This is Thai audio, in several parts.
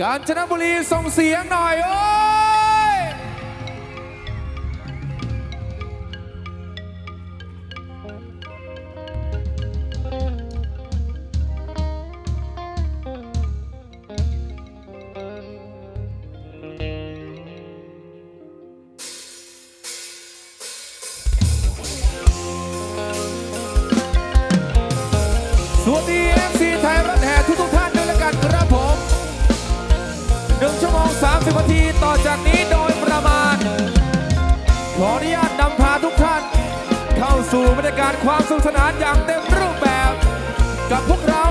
การจนบุรีส่งเสียงหน่อยโอ้ สู่บรรยากาศความสุขสนานอย่างเต็มรูปแบบ กับพวกเรา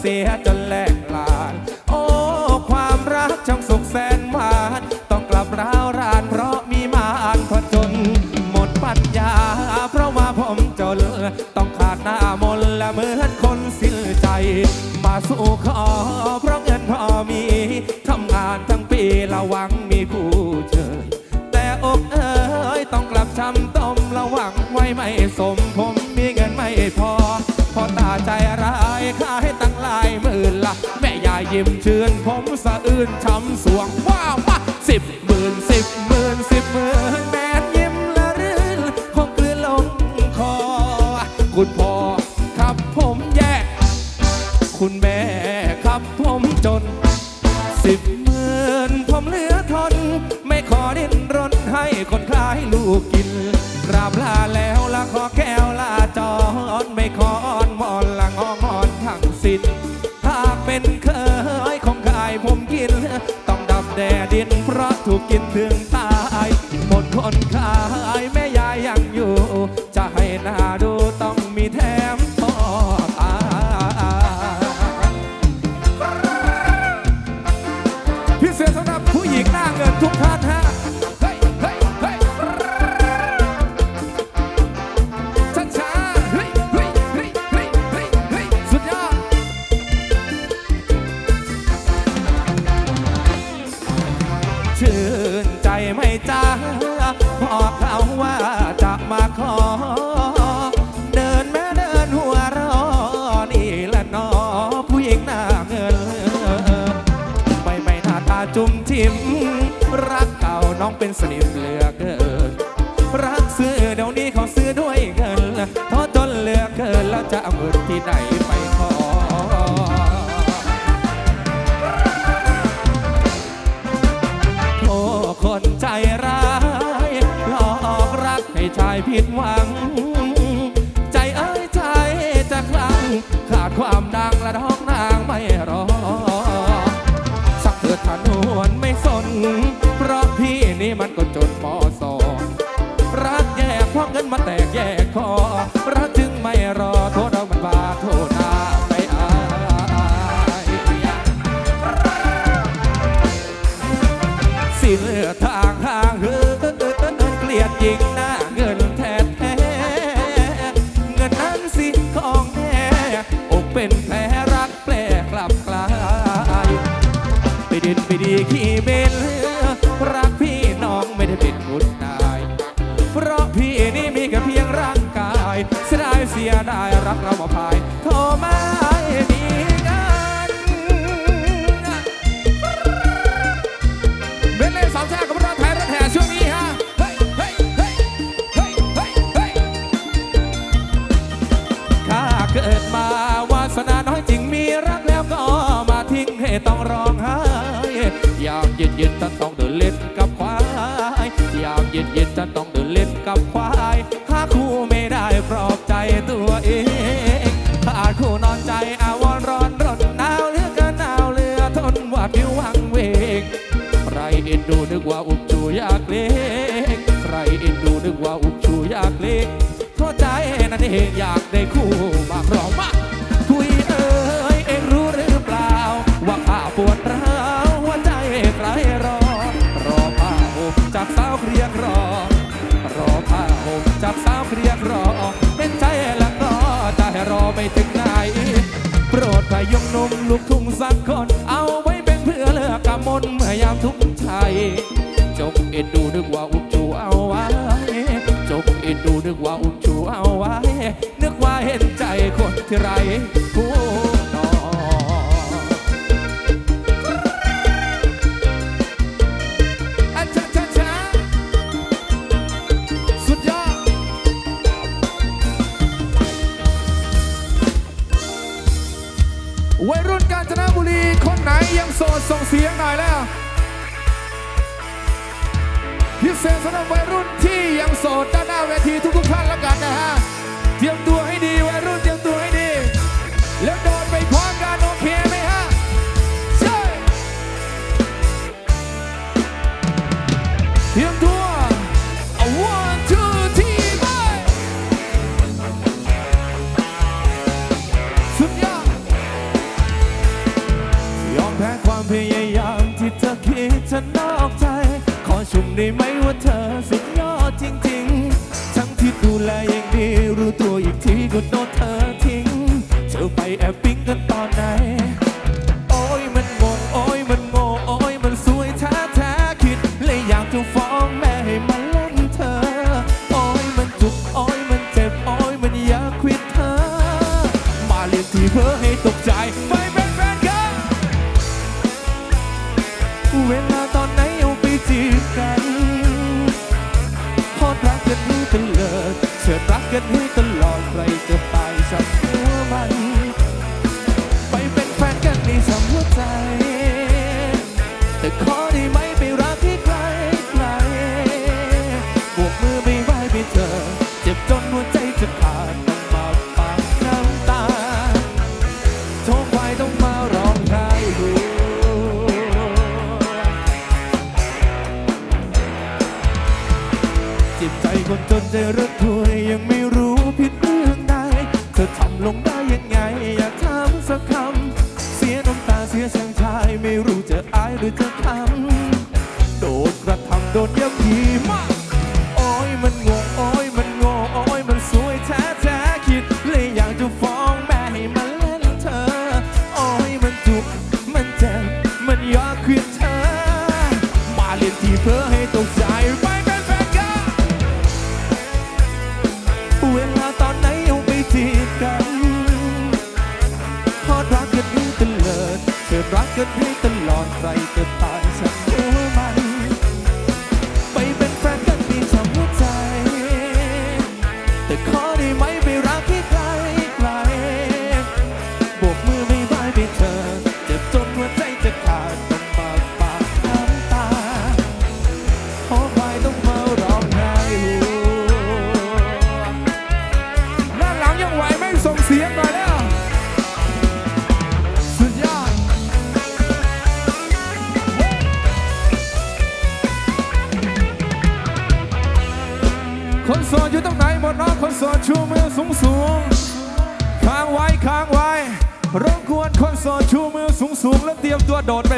เสียจนแหลกลาน โอ้ ความรักช่างสุขแสนหวาน ต้องกลับร้าวราน เพราะมีมานคนจน หมดปัญญา เพราะว่าผมจน ต้องขาดหน้ามนและเหมือนคนสิ้นใจ มาสู่ขอ เพราะเงินพอมีทำงานทั้งปีระวังมีผู้เจอแต่อกเอ้ยต้องกลับช้ำต้มระวังไว้ไม่สมผมมีเงินไม่พอ พอตาใจร้ายข้าให้ ยิ้มเชื่นผมสะอื้นช้ำสวง กินถึงตายหมดคนขายแม่ยายยังอยู่ จะให้นาดูต้องมีแถมต่อตาพิเศษสำหรับผู้หญิงหน้าเงินทุกท่านฮะชื่อ็นสนิมเหลือเกิน รักซื้อเดี๋ยวนี้เขาซื้อด้วยเงินท้อจนเหลือเกินแล้วจะเอาเงินที่ไหน ติดไปดีขี้เบ ว่าอุบจูอยากเล็กใครเอ็นดูนึกว่าอุบจูอยากเล็กเพราะใจนั่นเองอยากได้คู่ If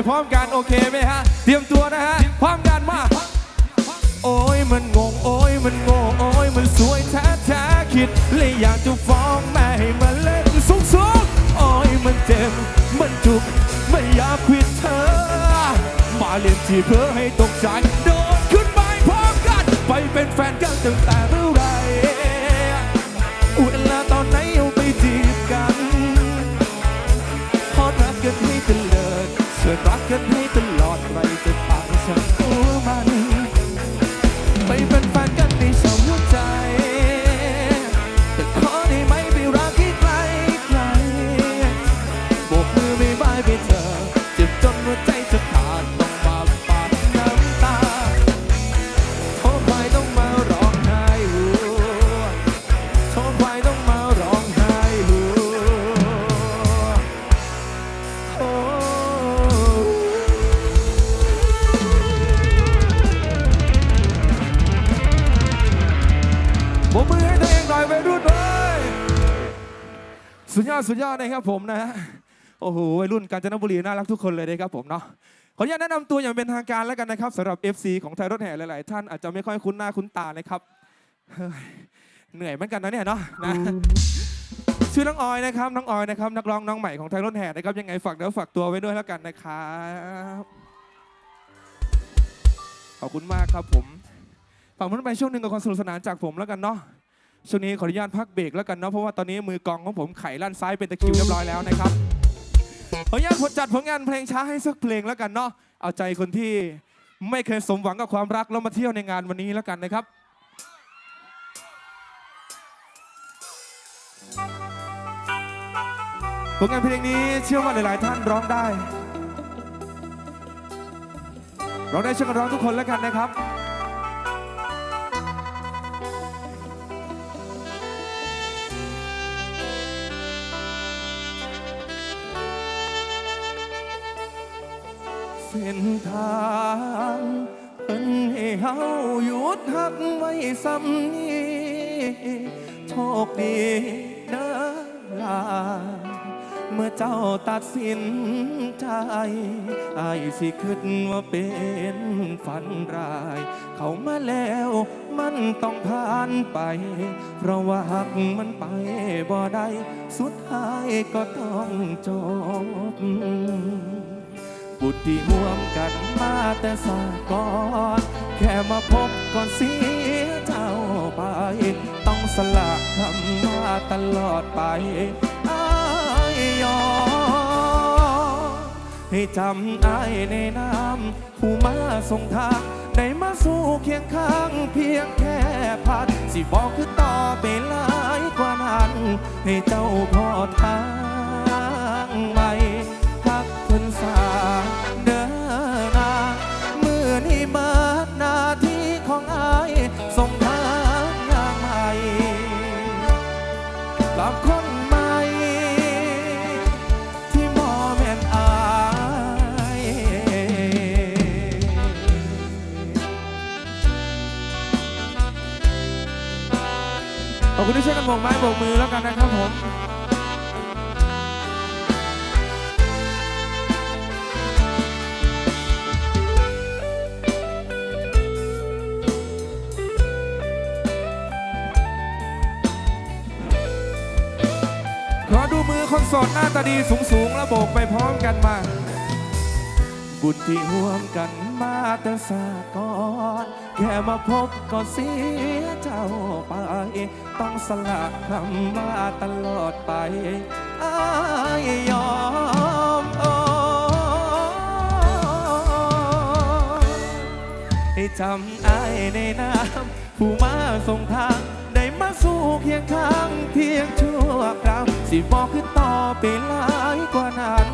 พร้อมกันโอเคไหมฮะ เตรียมตัวนะฮะ พร้อมกันมา โอ้ยมันงง โอ้ยมันงง โอ้ยมันสวยแท้แท้คิดเลยอยากจะฟ้องแม่ให้มาเล่นสูงสุกโอ้ยมันเจ็บ มันจุก ไม่อยากคิดเธอ มาเล่นที่เพื่อให้ตกใจโดนขึ้นไปพร้อมกัน ไปเป็นแฟนกันตั้งแต่เมื่อไร could สุดยอดสุดยอดนะครับผมนะฮะโอ้โหวัยรุ่นกาญจนบุรีน่ารักทุกคนเลยนะครับผมเนาะขออนุญาตแนะนำตัวอย่างเป็นทางการแล้วกันนะครับสำหรับ FC ของไทยรถแห่หลายๆ ท่านอาจจะไม่ค่อยคุ้นหน้าคุ้นตานะครับเฮ้ยเหนื่อยเหมือนกันนะเนี่ยเนาะนะชื่อน้องออยนะครับน้องออยนะครับนักร้องน้องใหม่ของไทยรถแห่นะครับยังไงฝากเนื้อฝากตัวไว้ด้วยแล้วกันนะครับขอบคุณมากครับผมฝากมันไปช่วงหนึ่งกับความสนุกสนานจากผมแล้วกันเนาะ ช่วงนี้ขออนุญาตพักเบรกแล้วกันเนาะเพราะว่าตอนนี้มือกองของผมไข่ลั่นซ้ายเป็นตะคริวเรียบร้อยแล้วนะครับขออนุญาตผลจัดผลงานเพลงช้าให้สักเพลงแล้วกันเนาะเอาใจคนที่ไม่เคยสมหวังกับความรักแล้วมาเที่ยวในงานวันนี้แล้วกันนะครับผลงานเพลงนี้เชื่อว่าหลาย ๆ ท่านร้องได้ร้องได้ช่วยกันร้องทุกคนแล้วกันนะครับ เส้นทางเพิ่นให้เฮาหยุดหักไว้ซ้ำนี้โชคดีเด้อลา เมื่อเจ้าตัดสินใจอายสิคิดว่าเป็นฝันร้าย เขามาแล้วมันต้องผ่านไป เพราะว่าหักมันไปบ่ได้ สุดท้ายก็ต้องจบ บุตรที่ห่วมกันมาแต่สาก่อนแค่มาพบก่อนเสียเจ้าไป ต้องสละคำมาตลอดไปอายยอมให้จำอายในน้ำผู้มาส่งทางได้มาสู่เคียงข้างเพียงแค่พัดสิบอกคือต่อไปหลายกว่านั้น ให้เจ้าพอทางใหม่พักคนสา บคุณที่ช่วยกันโบกไม้โบกมือแล้วกันนะครับผมขอดูมือคนสดหน้าตาดีสูงสูงๆแล้วโบกไปพร้อมกันมา บุญที่ห่วมกัน มาแต่สากอนแค่มาพบก็เสียเจ้าไป ต้องสละคำมาตลอดไปอายยอมอให้จำอายในน้ำผู้มาส่งทาง ได้มาสู่เคียงข้างเพียงชั่วคราวสิบอกคือต่อไปหลายกว่านั้น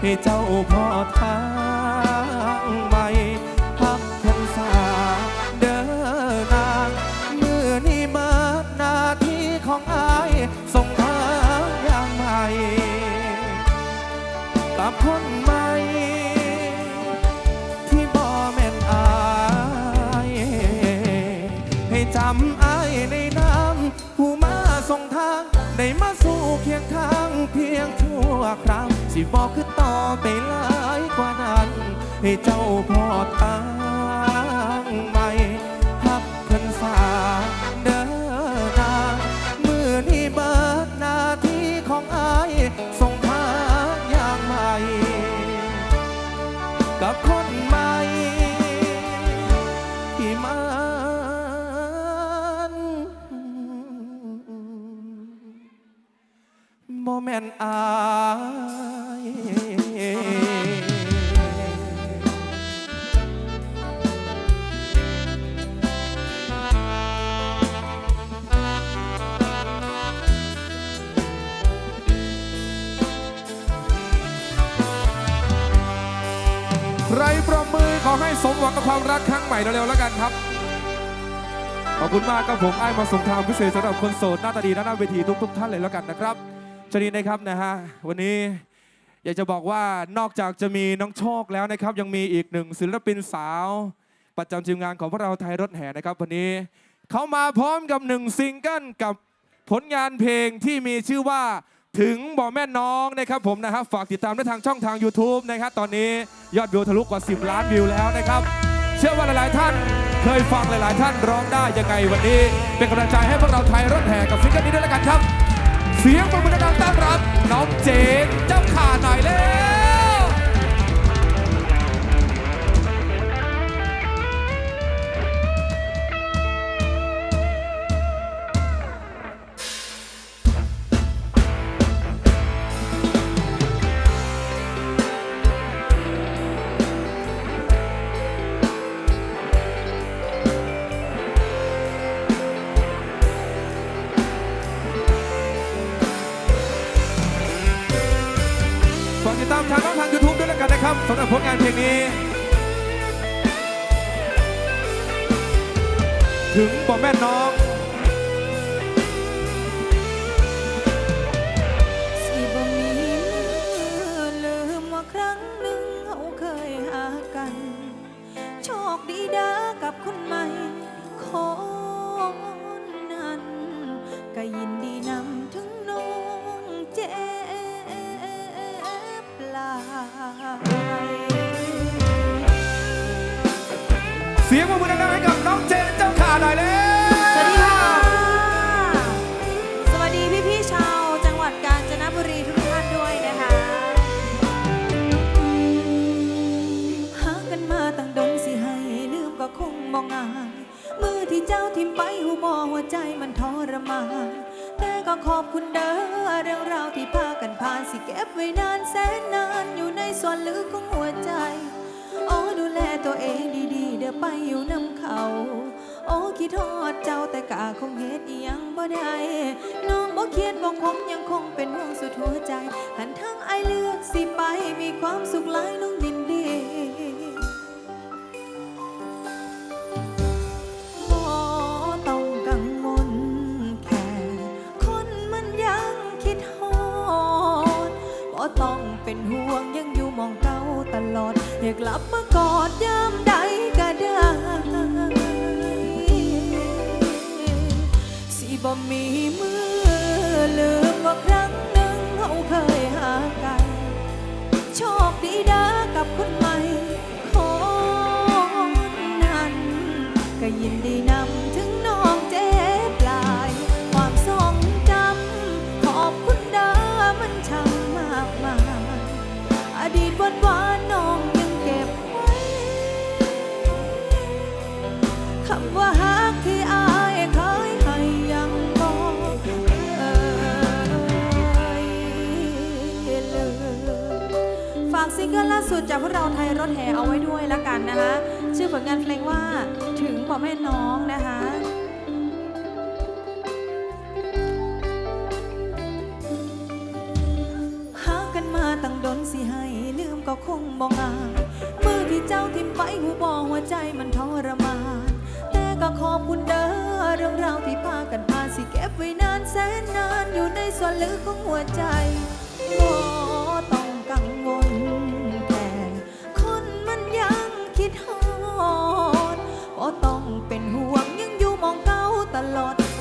ให้เจ้าพอทาง ใหม่พักพงษาเดินนางมือนี้เบิดหน้าที่ของอายส่งทางอย่างใหม่กับคนใหม่ ที่บ่แม่นอายให้จำอายในน้ำผู้มาส่งทางได้มาสู่เคียงข้างเพียงชั่วคราวสิบอกคือต่อไปหลายกว่านั้น ให้เจ้าพอทางใหม่พักเพิ่นสาเดินนางมือนี้เบิดหน้าที่ของอายส่งทางอย่างใหม่ กับคนใหม่ที่มันโมเมนอา ขอบคุณมากครับผมไอ้มาส่งทางพิเศษสำหรับคนโสดหน้าตาดีและหน้าเวทีทุกๆท่านเลยแล้วกันนะครับชนีนะครับนะฮะวันนี้อยากจะบอกว่านอกจากจะมีน้องโชคแล้วนะครับ ยังมีอีกหนึ่งศิลปินสาว ประจำทีมงานของพวกเราไทยรถแห่นะครับวันนี้เขามาพร้อมกับหนึ่งซิงเกิลกับผลงานเพลงที่มีชื่อว่าถึงบ่อแม่น้องนะครับผมนะครับฝากติดตามได้ทางช่องทาง YouTube นะครับตอนนี้ยอดวิวทะลุกว่า 10 ล้านวิวแล้วนะครับ เชื่อว่าหลายๆท่าน เคยฟังหลาย ๆ ท่านร้องได้ยังไงวันนี้ เป็นกำลังใจให้พวกเราไทยรถแห่กับซิงเกิลนี้ด้วยละกันครับ เสียงปรบมือดังๆต้อนรับน้องเจน ถึงบ่อแม่น้องสิบ่มีมือลืมว่าครั้งหนึ่งเราเคยหากัน โชคดีเด้อกับคนใหม่คนนั้นก็ยินดีนำถึงน้องเจ็บหลายเสียงปรบมือดัง หน่อยแล้วสวัสดีค่ะ สวัสดีพี่พี่ๆชาวจังหวัดกาญจนบุรีทุกท่านด้วยนะคะหากันมาตั้งดงสิให้ลืมก็คงมองงายมือที่เจ้าทิมไปหูบอหัวใจมันทรมานแต่ก็ขอบคุณเด้อเรื่องราวที่พากันผ่านสิเก็บไว้นานแสนนานอยู่ในส่วนลึกของหัวใจโอ้ดูแลตัวเองดีๆ เดี๋ยวไปอยู่นำเขา โอ้คิดทอดเจ้าแต่กะคงเฮ็ดอียังบ่ได้น้องบ่เคียดบ่คงยังคงเป็นห่วงสุดหัวใจ หันทั้งไอเลือกสิไปมีความสุขหลายน้องดินดีต้องกังวลแค่คนมันยังคิดฮอดบ่ต้องเป็นห่วงยังอยู่มองเก่าตลอด อยากกลับมากอดยามใดก็ได้ บ่มีมือลืมว่าครั้งหนึ่งเราเคยหากัน โชคดีเด้กับคนใหม่คนนั้น ก็ยินดีนำถึงน้องเจ็บลาย ความทรงจำขอบคุณเด้มันช่างมากมายอดีตวันวานๆน้องยังเก็บไว้คำว่า งเกิลล่าสุดจากพวกเราไทยรถแห่เอาไว้ด้วยละกันนะคะ ชื่อผลงานเพลงว่าถึงพ่อแม่น้องนะคะหากันมาตั้งดนสิให้ลืมก็คงบ่งายมือที่เจ้าทิมไปหูบอหัวใจมันทรมานแต่ก็ขอบคุณเด้อเรื่องราวที่พากันผ่านสิเก็บไว้นานแสนนานอยู่ในส่วนลึกของหัวใจบอก